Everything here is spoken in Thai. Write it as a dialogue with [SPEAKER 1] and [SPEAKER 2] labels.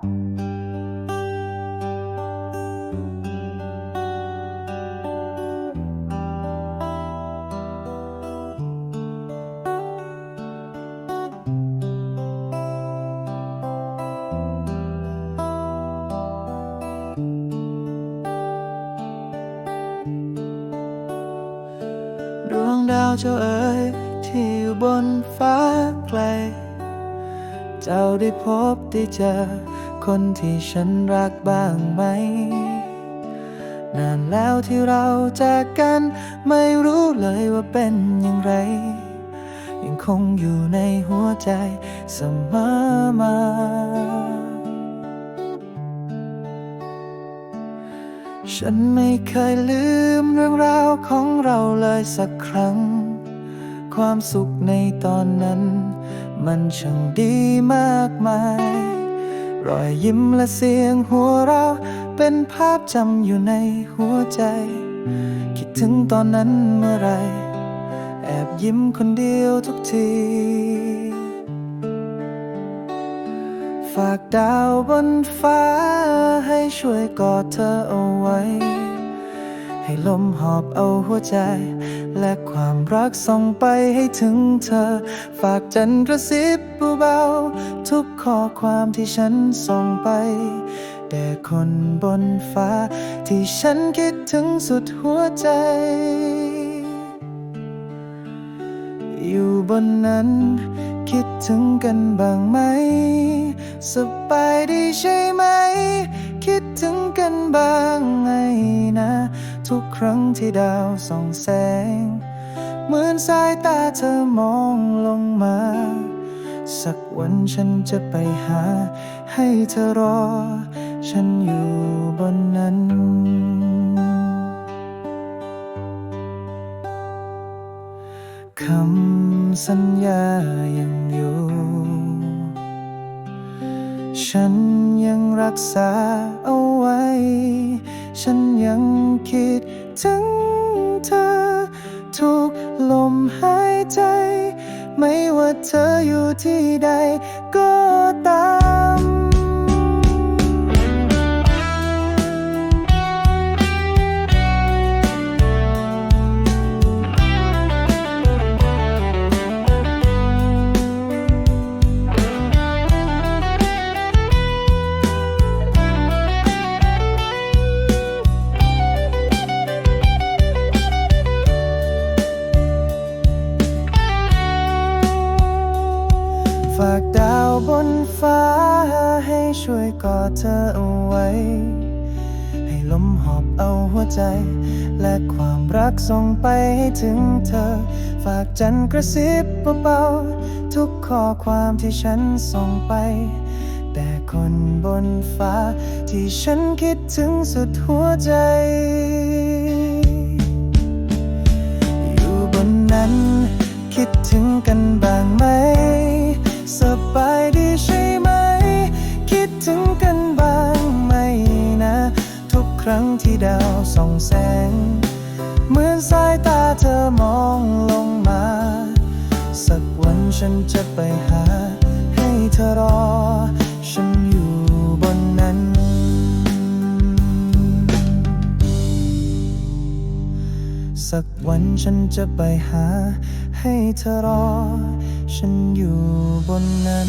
[SPEAKER 1] ดวงดาวเจ้าเอ๋ยที่อยู่บนฟ้าไกลเจ้าได้พบได้เจอ คนที่ฉันรักบ้างไหม นานแล้วที่เราจากกัน ไม่รู้เลยว่าเป็นอย่างไร ยังคงอยู่ในหัวใจเสมอมาฉันไม่เคยลืมเรื่องราวของเราเลยสักครั้ง ความสุขในตอนนั้น มันช่างดีมากมาย รอยยิ้มและเสียงหัวเราะเป็นภาพจำอยู่ในหัวใจ คิดถึงตอนนั้นเมื่อไรแอบยิ้มคนเดียวทุกที ฝากดาวบนฟ้าให้ช่วยกอดเธอเอาไว้ ให้ลมหอบเอาหัวใจ และความรักส่งไปให้ถึงเธอ ฝากจันทร์กระซิบเบาๆทุกข้อความที่ฉันส่งไป แต่คนบนฟ้าที่ฉันคิดถึงสุดหัวใจ อยู่บนนั้นคิดถึงกันบ้างไหม สบายดีใช่ไหม คิดถึงกันบ้างไงนะ ทุกครั้งที่ดาวส่องแสง เหมือนสายตาเธอมองลงมา สักวันฉันจะไปหา ให้เธอรอ ฉันอยู่บนนั้นคำสัญญายังอยู่ ฉันยังรักษาเอาไว้ ฉันยังคิดถึงเธอ ทุกลมหายใจ ไม่ว่าเธออยู่ที่ใดก็ตามากดาวบนฟ้า ให้ช่วยกอดเธอเอาไว้ ให้ลมหอบเอาหัวใจ และความรักส่งไปให้ถึงเธอ ฝากจันกระซิบเบาๆทุกข้อความที่ฉันส่งไป แต่คนบนฟ้า ที่ฉันคิดถึงสุดหัวใจ อยู่บนนั้น คิดถึงกันบ้างไหม สบายดีใช่ไหม คิดถึงกันบ้างไหมนะ ทุกครั้งที่ดาวส่องแสง เหมือนสายตาเธอมองลงมา สักวันฉันจะไปหา ให้เธอรอ ฉันอยู่บนนั้น สักวันฉันจะไปหา ให้เธอรอ ฉัน บนนั้น